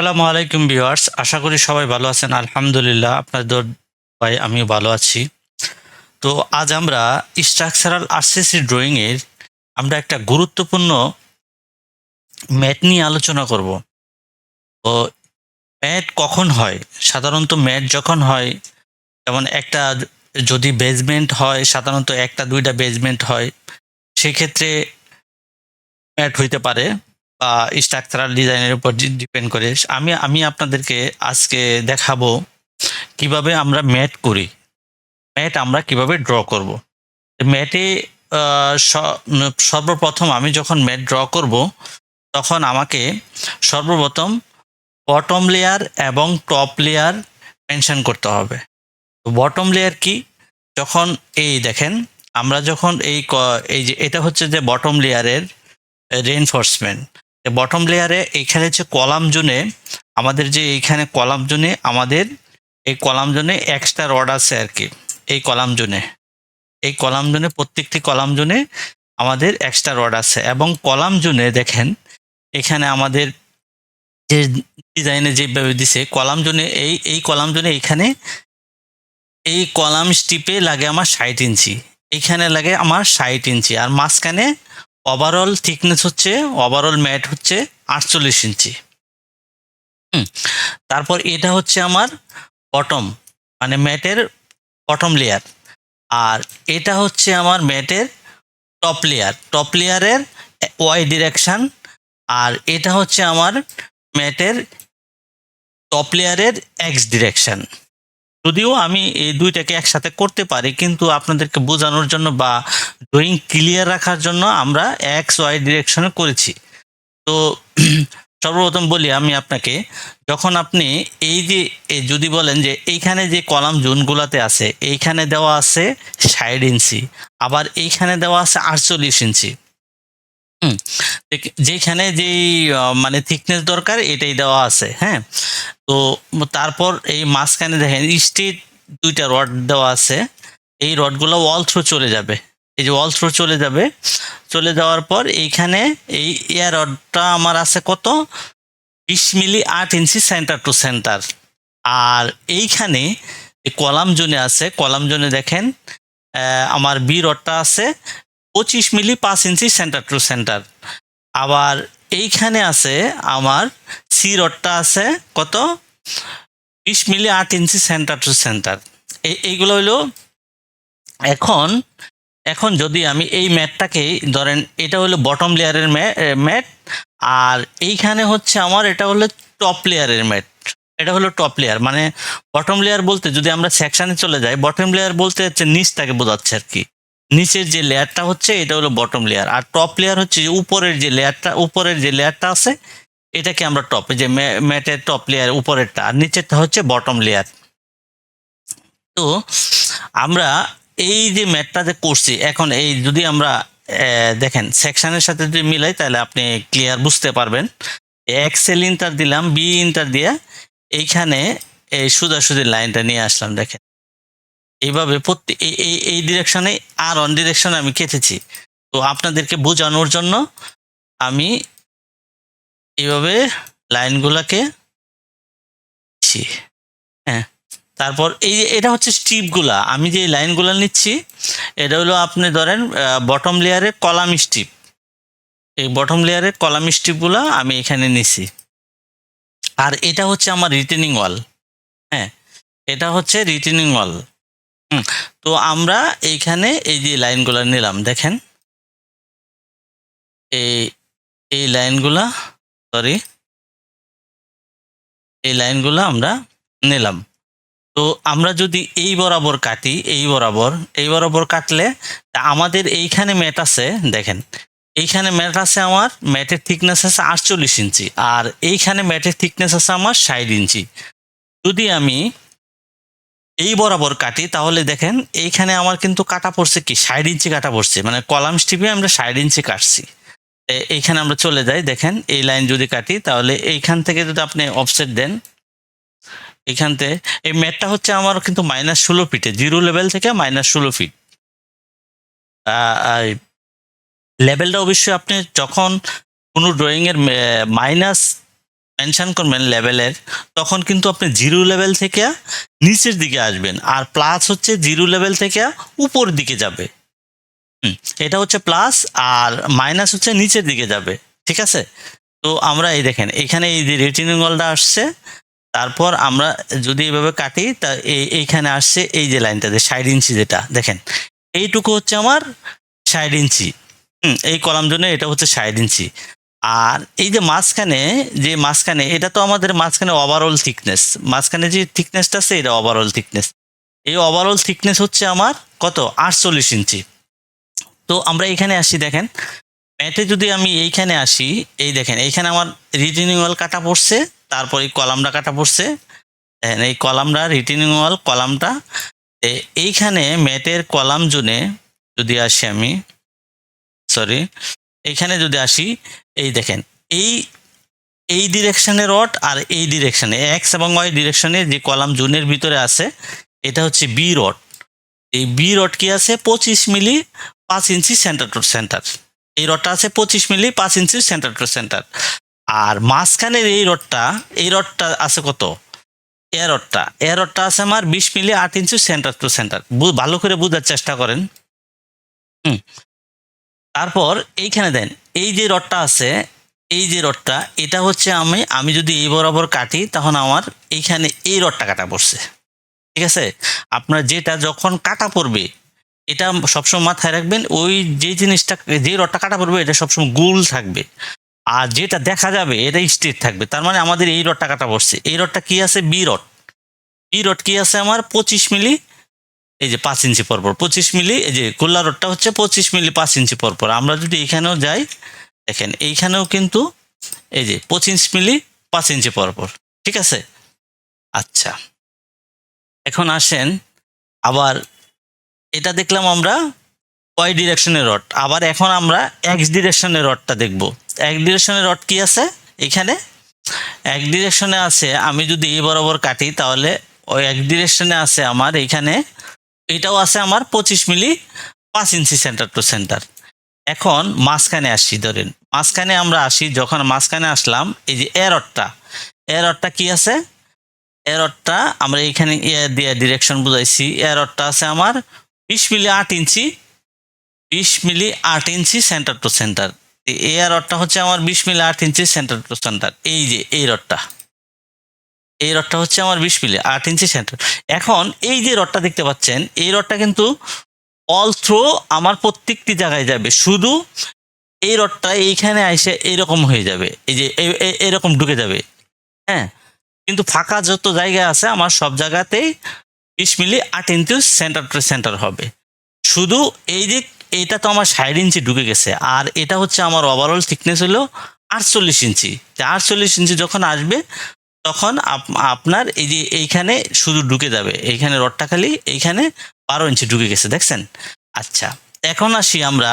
আসসালামু আলাইকুম ভিউয়ার্স, আশা করি সবাই ভালো আছেন। আলহামদুলিল্লাহ আপনাদের ভাই, আমিও ভালো আছি। তো আজ আমরা স্ট্রাকচারাল আরসিসি ড্রয়িং এর আমরা একটা গুরুত্বপূর্ণ ম্যাট নিয়ে আলোচনা করব। তো ম্যাট কখন হয়? সাধারণত ম্যাট যখন হয়, যেমন একটা যদি বেজমেন্ট হয়, সাধারণত একটা, দুইটা বেজমেন্ট হয়, সেক্ষেত্রে ম্যাট হইতে পারে। স্ট্রাকচারাল ডিজাইনের উপর ডিপেন্ড করে। আমি আমি আপনাদেরকে আজকে দেখাবো কীভাবে আমরা ম্যাট করি। ম্যাট আমরা কীভাবে ড্র করব। ম্যাটে সর্বপ্রথম আমি যখন ম্যাট ড্র করব, তখন আমাকে সর্বপ্রথম বটম লেয়ার এবং টপ লেয়ার মেনশন করতে হবে। বটম লেয়ার কি? যখন এই দেখেন, আমরা যখন এই এই যে, এটা হচ্ছে যে বটম লেয়ারের রেনফোর্সমেন্ট বটম লেয়ারে এখানে হচ্ছে কলাম জোনে, আমাদের যে এইখানে কলাম জোনে, আমাদের এই কলাম জোনে এক্সট্রা রড আছে আর কি, এই কলাম জোনে। এই কলাম জোনে, প্রত্যেকটি কলাম জোনে আমাদের এক্সট্রা রড আছে এবং কলাম জোনে দেখেন, এখানে আমাদের যে ডিজাইনে যেভাবে দিছে কলাম জোনে এই এই কলাম জোনে এখানে এই কলাম স্টিপে লাগে আমার ষাট ইঞ্চি, এখানে লাগে আমার ষাট ইঞ্চি, আর মাঝখানে ওভারঅল থিকনেস হচ্ছে ওভারঅল ম্যাট হচ্ছে আটচল্লিশ ইঞ্চি। তারপর এটা হচ্ছে আমার বটম মানে ম্যাটের বটম লেয়ার আর এটা হচ্ছে আমার ম্যাটের টপ লেয়ার টপ লেয়ারের ওয়াই ডিরেকশান আর এটা হচ্ছে আমার ম্যাটের টপ লেয়ারের এক্স ডিরেকশন যদিও আমি এই দুইটাকে একসাথে করতে পারি, কিন্তু আপনাদেরকে বোঝানোর জন্য বা ড্রয়িং ক্লিয়ার রাখার জন্য আমরা এক্স ওয়াই ডিরেকশনে করেছি। তো সর্বপ্রথম বলি আমি আপনাকে, যখন আপনি এই যে যদি বলেন যে এইখানে যে কলাম জোনগুলোতে আছে, এইখানে দেওয়া আছে ষাট ইঞ্চি আবার এইখানে দেওয়া আছে আটচল্লিশ ইঞ্চি যেখানে যেই মানে থিকনেস দরকার, এটাই দেওয়া আছে হ্যাঁ? তো তারপর এই মাঝখানে দেখেন স্ট্রেট দুইটা রড দেওয়া আছে। এই রডগুলো ওয়াল থ্রু চলে যাবে। এই যে ওয়াল থ্রু চলে যাবে। চলে যাওয়ার পর এইখানে এই এয়ার রডটা আমার আছে কত? বিশ মিলি আট ইঞ্চি সেন্টার টু সেন্টার আর এইখানে কলাম জোনে আছে। কলাম জোনে দেখেন আমার বি রডটা আছে পঁচিশ মিলি পাঁচ ইঞ্চি সেন্টার টু সেন্টার আবার এইখানে আছে আমার সি রডটা আছে, কত? বিশ মিলি আট ইঞ্চি সেন্টার টু সেন্টার এইগুলো হলো এখন এখন যদি আমি এই ম্যাটটাকে, ধরেন এটা হলো বটম লেয়ারের ম্যাট, আর এইখানে হচ্ছে আমার এটা হলো টপ লেয়ারের ম্যাট। এটা হলো টপ লেয়ার মানে বটম লেয়ার বলতে যদি আমরা সেকশানে চলে যাই বটম লেয়ার বলতে হচ্ছে নিচটাকে বোঝাচ্ছে আর কি। নিচের যে লেয়ারটা হচ্ছে, এটা হলো বটম লেয়ার আর টপ লেয়ার হচ্ছে যে উপরের যে লেয়ারটা, উপরের যে লেয়ারটা আছে, এটাকে আমরা টপ যে ম্যাটের টপ লেয়ার উপরেরটা। আর নিচেরটা হচ্ছে বটম লেয়ার তো আমরা এই যে ম্যাটটা যে করছি, এখন এই যদি আমরা দেখেন সেকশনের সাথে যদি মিলাই, তাহলে আপনি ক্লিয়ার বুঝতে পারবেন। এক্সেল ইন্টার দিলাম বি ইন্টার দিয়ে, এইখানে এই সোজাসুজি লাইনটা নিয়ে আসলাম, দেখেন। এইভাবে প্রত্যেক এই, এই- ডিরেকশনে আর অন ডিরেকশনে আমি কেটেছি। তো আপনাদেরকে বোঝানোর জন্য আমি এইভাবে লাইনগুলোকে। হ্যাঁ তারপর এই এটা হচ্ছে স্ট্রিপগুলা আমি যে লাইনগুলো নিচ্ছি, এটা হলো আপনি ধরেন বটম লেয়ারে কলাম স্ট্রিপ এই বটম লেয়ারের কলাম স্ট্রিপগুলো আমি এখানে নিছি। আর এটা হচ্ছে আমার রিটেনিং ওয়াল হ্যাঁ এটা হচ্ছে রিটেনিং ওয়াল তো আমরা এইখানে এই যে লাইনগুলো নিলাম, দেখেন। এই এই লাইনগুলা সরি এই লাইনগুলো আমরা নিলাম। তো আমরা যদি এই বরাবর কাটি, এই বরাবর এই বরাবর কাটলে আমাদের এইখানে ম্যাট আছে, দেখেন। এইখানে ম্যাট আছে আমার ম্যাটের থিকনেস আছে আটচল্লিশ ইঞ্চি, আর এইখানে ম্যাটের থিকনেস আছে আমার ষাট ইঞ্চি। যদি আমি এই বরাবর কাটি, তাহলে দেখেন এইখানে আমার কিন্তু কাটা পড়ছে কি? ষাট ইঞ্চি কাটা পড়ছে মানে কলাম স্টিপে আমরা ষাট ইঞ্চি কাটছি। এইখানে আমরা চলে যাই, দেখেন এই লাইন যদি কাটি, তাহলে এইখান থেকে যদি আপনি অফসেট দেন থেকে এই ম্যাটটা হচ্ছে আমার কিন্তু মাইনাস ষোলো ফিটে জিরো লেভেল থেকে মাইনাস ষোলো ফিট লেভেলটা অবশ্যই আপনি যখন কোনো ড্রয়িংয়ের মাইনাস মেনশন করবেন লেভেলের তখন কিন্তু আপনি জিরো লেভেল থেকে নিচের দিকে আসবেন আর প্লাস হচ্ছে জিরো লেভেল থেকে উপর দিকে যাবে। এটা হচ্ছে প্লাস আর মাইনাস হচ্ছে নিচের দিকে যাবে, ঠিক আছে? তো আমরা এই দেখেন, এখানে এই যে রিটেনিং ওয়ালটা আসছে, তারপর আমরা যদি এভাবে কাটি, তা এই- এইখানে আসছে এই যে লাইনটা যে ষাট ইঞ্চি যেটা, দেখেন? এইটুকু হচ্ছে আমার ষাট ইঞ্চি এই কলাম জন্য এটা হচ্ছে ষাট ইঞ্চি আর এই যে মাঝখানে যে মাঝখানে, এটা তো আমাদের মাঝখানে ওভারঅল থিকনেস মাঝখানে যে থিকনেসটা আছে, এটা ওভারঅল থিকনেস এই ওভারঅল থিকনেস হচ্ছে আমার কত? আটচল্লিশ ইঞ্চি তো আমরা এখানে আসি, দেখেন। ম্যাটে যদি আমি এইখানে আসি, এই দেখেন, এইখানে আমার রিটেনিং ওয়াল কাটা পড়ছে, তারপর এই কলামটা কাটা পড়ছে। দেখেন, এই কলামটা রিটেনিং ওয়াল কলামটা এইখানে ম্যাটের কলাম জুনে যদি আসি আমি সরি এইখানে যদি আসি, এই দেখেন, এই এই ডিরেকশনে রড আর এই ডিরেকশনে এক্স এবং ওয়াই ডিরেকশনে যে কলাম জুনের ভিতরে আছে, এটা হচ্ছে বি রড। এই বি রড কি আছে? পঁচিশ মিলি পাঁচ ইঞ্চি সেন্টার টু সেন্টার এই রডটা আছে পঁচিশ মিলি পাঁচ ইঞ্চি সেন্টার টু সেন্টার আর মাঝখানের এই রডটা এই রডটা আছে কত? এ রডটা এ রডটা আছে আমার বিশ মিলি আট ইঞ্চি সেন্টার টু সেন্টার ভালো করে বোঝার চেষ্টা করেন। হুম তারপর এইখানে দেন, এই যে রডটা আছে, এই যে রডটা, এটা হচ্ছে আমি আমি যদি এই বরাবর কাটি, তখন আমার এইখানে এই রডটা কাটা পড়ছে। ঠিক আছে? আপনার যেটা যখন কাটা পড়বে, এটা সবসময় মাথায় রাখবেন, ওই যে জিনিসটা, যে রডটা কাটা পড়বে, এটা সবসময় গোল থাকবে। আর যেটা দেখা যাবে, এটা স্ট্রেট থাকবে। তার মানে আমাদের এই রডটা কাটা পড়ছে। এই রডটা কি আছে? বি রড বি রড কি আছে? আমার পঁচিশ মিলি এই যে পাঁচ ইঞ্চি পরপর, পঁচিশ মিলি, এই যে গোল্লা রডটা হচ্ছে পঁচিশ মিলি পাঁচ ইঞ্চি পরপর। আমরা যদি এখানেও যাই, দেখেন, এইখানেও কিন্তু এই যে পঁচিশ মিলি পাঁচ ইঞ্চি পরপর, ঠিক আছে? আচ্ছা এখন আসেন, আবার এটা দেখলাম আমরা ওয়াই ডিরেকশনের রড, আবার এখন আমরা এক্স ডিরেকশনের রডটা দেখব। এক ডিরেকশনের রড কি আছে এখানে? এক ডিরেকশনে আছে, আমি যদি এই বরাবর কাটি, তাহলে ওই এক ডিরেকশনে আছে আমার এখানে এটাও আছে আমার পঁচিশ মিলি পাঁচ ইঞ্চি সেন্টার টু সেন্টার এখন মাঝখানে আসি, ধরেন। মাঝখানে আমরা আসি, যখন মাঝখানে আসলাম, এই যে এরটটা এরটটা কি আছে? এরটটা আমরা এখানে দিয়ে ডিরেকশন বুঝাইছি। এরটটা আছে আমার বিশ মিলি আট ইঞ্চি, বিশ মিলি আট ইঞ্চি সেন্টার টু সেন্টার এই রডটা হচ্ছে আমার বিশ মিলি আট ইঞ্চি সেন্টার টু সেন্টার এই যে এই রডটা এই রডটা হচ্ছে আমার বিশ মিলি, আট ইঞ্চি সেন্টার এখন এই যে রডটা দেখতে পাচ্ছেন, এই রডটা কিন্তু অল থ্রো আমার প্রত্যেকটি জায়গায় যাবে। শুধু এই রডটা এইখানে এসে এইরকম হয়ে যাবে। এই যে এরকম ঢুকে যাবে। হ্যাঁ? কিন্তু ফাঁকা যত জায়গা আছে, আমার সব জায়গাতেই বিশ মিলি, আট ইঞ্চি সেন্টার টু সেন্টার হবে। শুধু এই যে এটা তো আমার ষাট ইঞ্চি ঢুকে গেছে। আর এটা হচ্ছে আমার ওভারঅল থিকনেস হলো আটচল্লিশ ইঞ্চি। আটচল্লিশ ইঞ্চি যখন আসবে তখন আপ- আপনার এই যে এইখানে শুধু ঢুকে যাবে, এইখানে রডটা খালি এইখানে বারো ইঞ্চি ঢুকে গেছে, দেখছেন? আচ্ছা এখন আসি আমরা,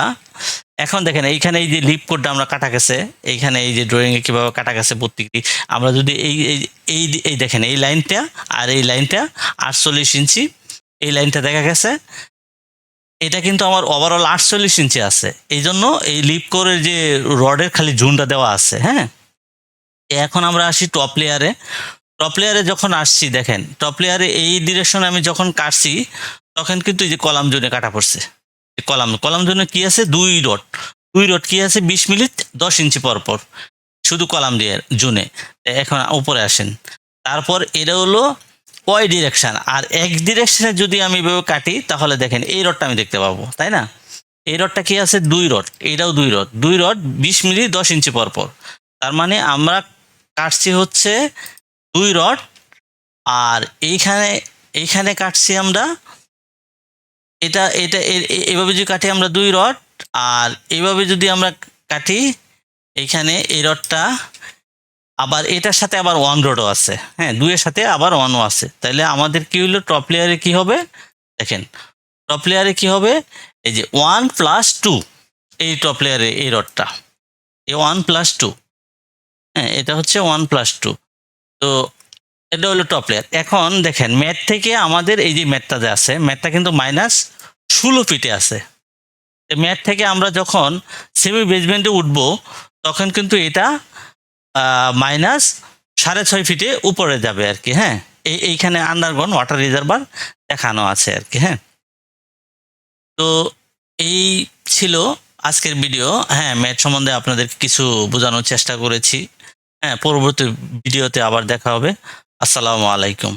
এখন দেখেন এইখানে এই যে লিপ কোডটা আমরা কাটা গেছে, এইখানে এই যে ড্রয়িং এ কীভাবে কাটা গেছে প্রত্যেকটি, আমরা যদি এই- এই এই দেখেন এই লাইনটা আর এই লাইনটা আটচল্লিশ ইঞ্চি, এই লাইনটা দেখা গেছে, এটা কিন্তু আমার ওভারঅল আটচল্লিশ ইঞ্চি আছে এই জন্য এই লিপ কোরের যে রডের খালি জুনটা দেওয়া আছে হ্যাঁ? এখন আমরা আসি টপ লেয়ারে টপ লেয়ারে যখন আসছি, দেখেন টপ লেয়ারে এই ডিরেকশনে আমি যখন কাটছি, তখন কিন্তু এই যে কলাম জোনে কাটা পড়ছে। কলাম কলাম জোনে কি আছে? দুই রড। দুই রড কি আছে? বিশ মিনিট দশ ইঞ্চি পর পর। শুধু কলাম দিয়ে জুনে। এখন উপরে আসেন। তারপর এটা হলো ওয়াই ডিরেকশান আর এক ডিরেকশানে যদি আমি এভাবে কাটি, তাহলে দেখেন, এই রডটা আমি দেখতে পাবো, তাই না? এই রডটা কি আছে? দুই রড। এটাও দুই রড। দুই রড, বিশ মিলি, দশ ইঞ্চি পর পর। তার মানে আমরা কাটছি হচ্ছে দুই রড। আর এইখানে এইখানে কাটছি আমরা, এটা এটা, এ- এ- এভাবে যদি কাটি আমরা দুই রড, আর এইভাবে যদি আমরা কাটি এইখানে এই রডটা, আবার এটার সাথে আবার ওয়ান রডও আছে। হ্যাঁ দুইয়ের সাথে আবার ওয়ানও আছে। তাহলে আমাদের কি হলো টপ লেয়ারে কি হবে? দেখেন টপ লেয়ারে কি হবে? এই যে ওয়ান প্লাস টু এই টপ লেয়ারে এই রডটা, এই ওয়ান প্লাস টু হ্যাঁ এটা হচ্ছে ওয়ান প্লাস টু তো এটা হলো টপ লেয়ার এখন দেখেন ম্যাথ থেকে আমাদের এই যে ম্যাথটা যে আছে ম্যাথটা কিন্তু মাইনাস ষোলো ফিটে আছে। ম্যাথ থেকে আমরা যখন সেমি বেসমেন্টে উঠবো, তখন কিন্তু এটা মাইনাস সাড়ে ছয় ফিটে উপরে যাবে আর কি হ্যাঁ? এই, এইখানে আন্ডারগ্রাউন্ড ওয়াটার রিজার্ভার দেখানো আছে আর কি হ্যাঁ? তো এই ছিল আজকের ভিডিও হ্যাঁ ম্যাথ সম্বন্ধে আপনাদের কিছু বোঝানোর চেষ্টা করেছি। হ্যাঁ পরবর্তী ভিডিওতে আবার দেখা হবে। আসসালামু আলাইকুম।